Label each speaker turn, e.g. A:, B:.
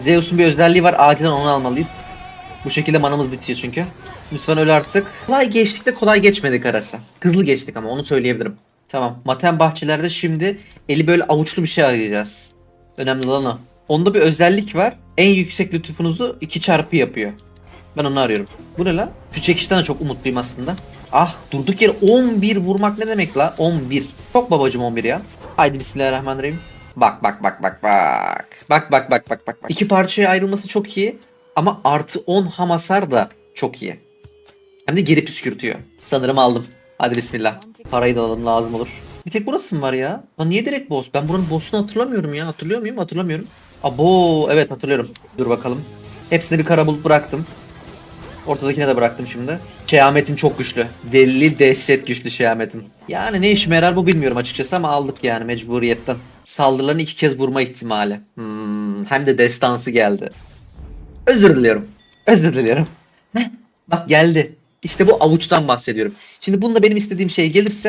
A: Zeus'un bir özelliği var. Acilen onu almalıyız. Bu şekilde manamız bitiyor çünkü. Lütfen öl artık. Kolay geçtik de kolay geçmedik arası. Hızlı geçtik ama onu söyleyebilirim. Tamam. Maten bahçelerde şimdi eli böyle avuçlu bir şey arayacağız. Önemli olan o. Onda bir özellik var. En yüksek lütfunuzu 2 çarpı yapıyor. Ben onu arıyorum. Bu ne la? Şu çekişten de çok umutluyum aslında. Ah durduk yere 11 vurmak ne demek la? 11. Çok babacım 11 ya. Haydi bismillahirrahmanirrahim. Bak bak bak bak bak. Bak bak bak bak bak. İki parçaya ayrılması çok iyi. Ama artı 10 ham hasar da çok iyi. Hem de geri püskürtüyor. Sanırım aldım. Hadi bismillah. Parayı da alalım lazım olur. Bir tek burası mı var ya? Lan niye direkt boss? Ben buranın boss'unu hatırlamıyorum ya. Hatırlıyor muyum? Hatırlamıyorum. Abo evet hatırlıyorum. Dur bakalım. Hepsine bir kara bulut bıraktım. Ortadakine de bıraktım şimdi. Şehametim çok güçlü. Deli dehşet güçlü şehametim. Yani ne işime yarar bu bilmiyorum açıkçası ama aldık yani mecburiyetten. Saldırılarını iki kez vurma ihtimali. Hmm, hem de destansı geldi. Özür diliyorum. Özür diliyorum. Heh, bak geldi. İşte bu avuçtan bahsediyorum. Şimdi bunda benim istediğim şey gelirse